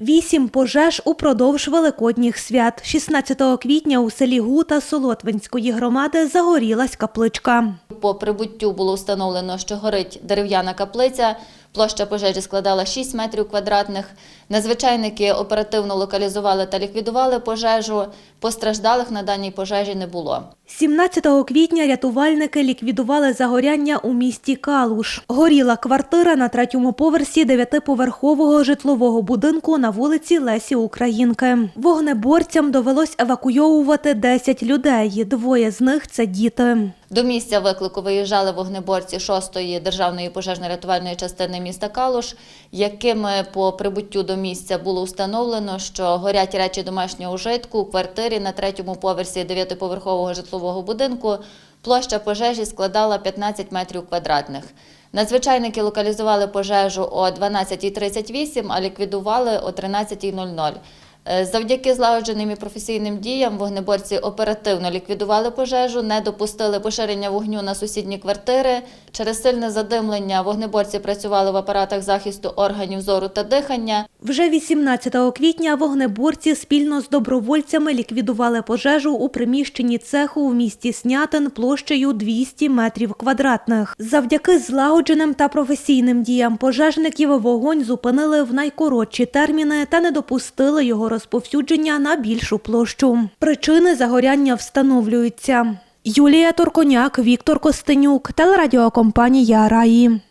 Вісім пожеж упродовж великодніх свят. 16 квітня у селі Гута Солотвинської громади загорілась капличка. По прибуттю було встановлено, що горить дерев'яна каплиця. Площа пожежі складала 6 метрів квадратних. Надзвичайники оперативно локалізували та ліквідували пожежу. Постраждалих на даній пожежі не було. 17 квітня рятувальники ліквідували загоряння у місті Калуш. Горіла квартира на третьому поверсі дев'ятиповерхового житлового будинку на вулиці Лесі Українки. Вогнеборцям довелось евакуйовувати 10 людей. Двоє з них це діти. До місця виклику виїжджали вогнеборці 6-ї державної пожежно-рятувальної частини міста Калуш, якими по прибуттю до місця було встановлено, що горять речі домашнього ужитку у квартирі на третьому поверсі дев'ятиповерхового житлового будинку. Площа пожежі складала 15 метрів квадратних. Надзвичайники локалізували пожежу о 12.38, а ліквідували о 13.00. Е, Завдяки злагодженим і професійним діям вогнеборці оперативно ліквідували пожежу, не допустили поширення вогню на сусідні квартири. Через сильне задимлення вогнеборці працювали в апаратах захисту органів зору та дихання. Вже 18 квітня вогнеборці спільно з добровольцями ліквідували пожежу у приміщенні цеху в місті Снятин площею 200 метрів квадратних. Завдяки злагодженим та професійним діям пожежників вогонь зупинили в найкоротші терміни та не допустили його розповсюдження на більшу площу. Причини загоряння встановлюються. Юлія Торконяк, Віктор Костенюк, телерадіокомпанія Раї.